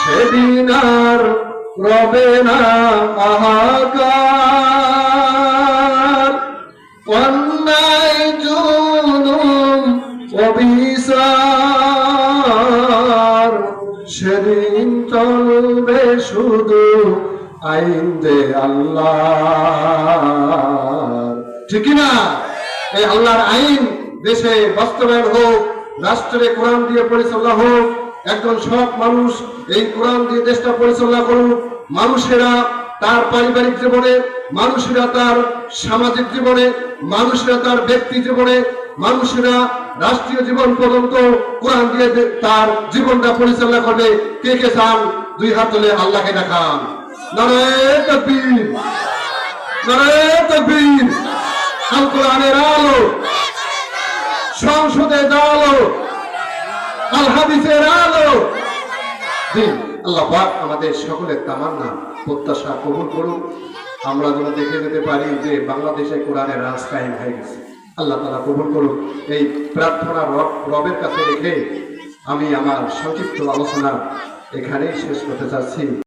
সেদিন আর রবে না আহাকার অন্যায়, জুলুম অভিসার সেদিন চলবে শুধু আইন দে আল্লাহ ঠিক না এই আল্লাহর আইন দেশে বাস্তবায়ন হোক, রাষ্ট্রে কোরআন দিয়ে পরিচালনা হোক একজন সব মানুষ এই কোরআন দিয়ে দেশটা পরিচালনা করুক, মানুষেরা তার পারিবারিক জীবনে, মানুষেরা তার সামাজিক জীবনে, মানুষেরা তার ব্যক্তি জীবনে, মানুষেরা রাষ্ট্রীয় জীবন পর্যন্ত কোরআন দিয়ে তার জীবনটা পরিচালনা করবে। কে কে চান? দুই হাত তুলে আল্লাহকে দেখান। নারায়ে তাকবীর। সংসদে আল। হাদিসের আলো। জি। আল্লাহ পাক আমাদের সকলের তামান্না প্রত্যাশা কবুল করুন আমরা যেন দেখে যেতে পারি যে বাংলাদেশে কোরআনের রাজ কায়েম হয়ে গেছে। আল্লাহ তালা কবুল করুন এই প্রার্থনা রব- রবের কাছে রেখে আমি আমার সংক্ষিপ্ত আলোচনা এখানেই শেষ করতে চাচ্ছি।